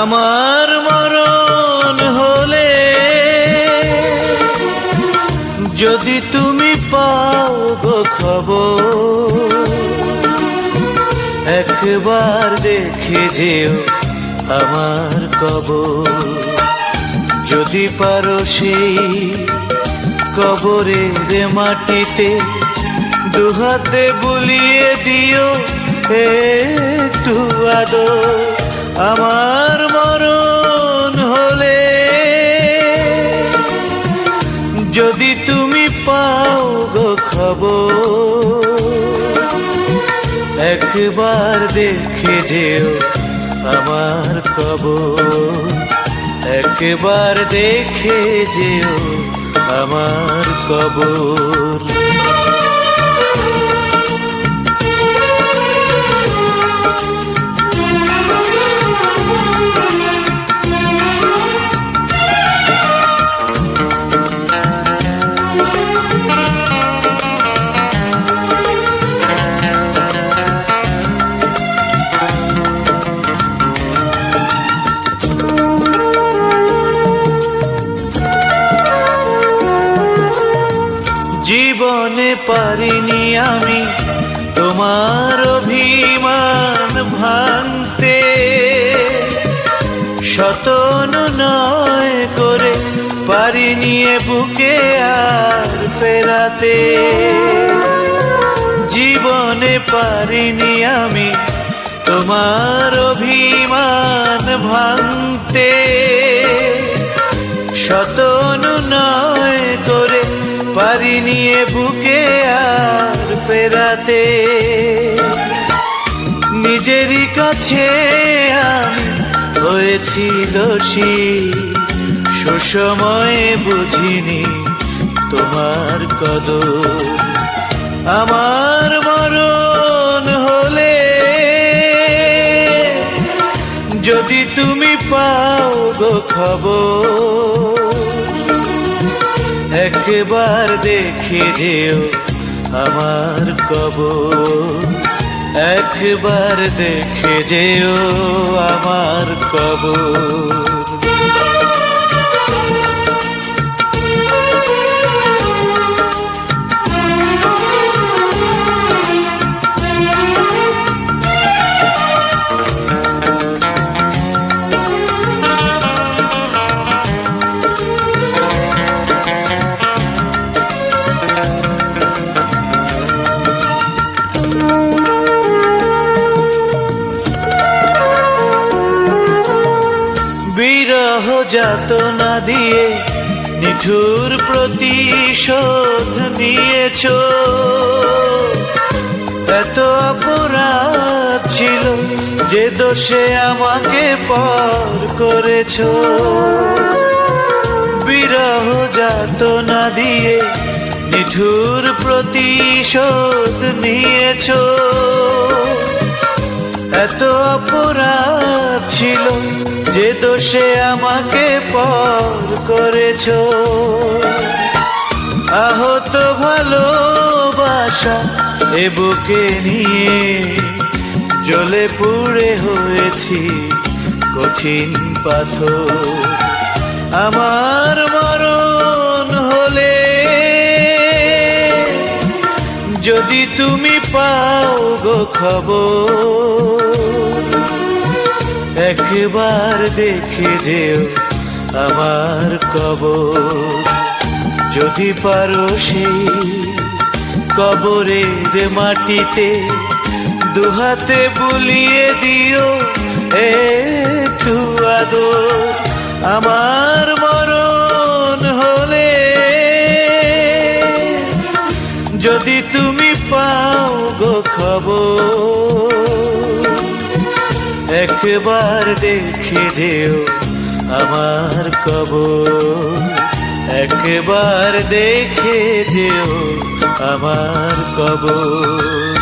আমার মরণ হলে যদি তুমি পাও গো খবর, একবার দেখে যেও আমার কবর। যদি পারো সেই কবরের মাটিতে দুহাতে বুলিয়ে দিও একটু আদর। একবার দেখে যেও আমার কবর। একবার দেখে যেও আমার কবর। পারিনি আমি তোমার অভিমান ভাঙতে। শতন নয় করে পারিনি বুকে আর ফেরাতে। জীবনে পারিনি আমি তোমার অভিমান ভাঙতে। শতন নয় করে পারিনি এ বুকে আর ফেরাতে। নিজেরই কাছে হয়েছি দোষী। সুসময়ে বুঝিনি তোমার কদর। আমার মরণ হলে যদি তুমি পাও গো খবর একবার দেখে যেও আমার কবর। একবার দেখে যেও আমার কবর। বিরহ যাতনা দিয়ে নিঠুর প্রতিশোধ নিয়েছ। এত অপরাধ ছিল যে দোষে আমাকে পর করেছ। বিরহ যাতনা দিয়ে নিঠুর প্রতিশোধ নিয়েছ। এত অপরাধ ছিল যে দোষে আমাকে পর করেছ। আহত ভালোবাসা এ বুকে নিয়ে জ্বলে পুড়ে হয়েছি কঠিন পাথর। আমার মরণ যদি তুমি পাও গো খবর, একবার দেখে যেও আমার কবর। যদি পারো সেই কবরের মাটিতে দুহাতে বুলিয়ে দিও একটু আদর। আমার মরণ যদি তুমি পাও গো খবর, একবার দেখে যেও আমার কব একবার দেখে যেও আমার কবর।